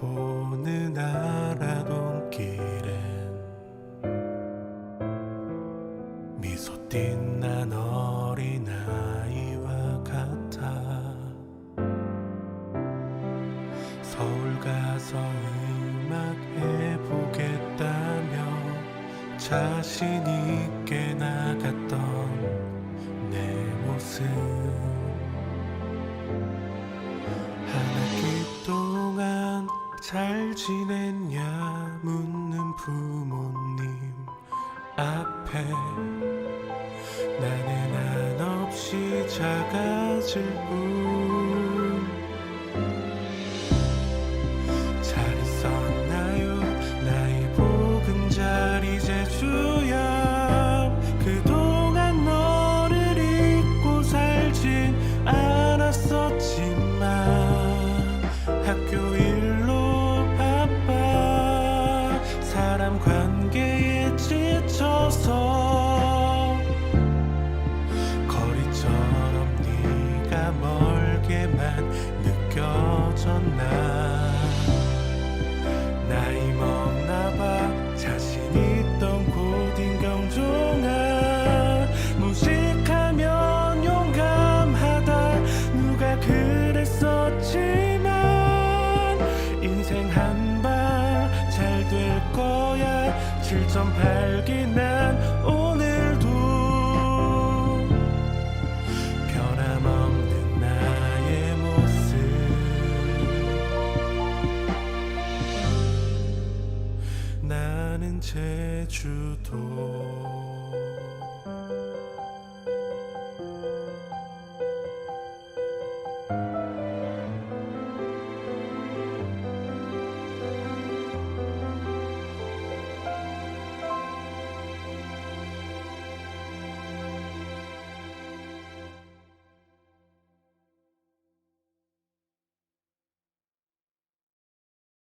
보는 알아동길엔 미소 띤난 어린아이와 같아 서울 가서 음악 해보겠다며 자신 있게 나갔던 내 모습 잘 지냈냐? 묻는 부모님 앞에 나는 한없이 작아질 뿐. 잘 있었나요? 나의 보금자리 제주야 그동안 너를 잊고 살진 않았었지만 학교 일 관계에 지쳐서 7.8기 난 오늘도 변함없는 나의 모습. 나는 제주도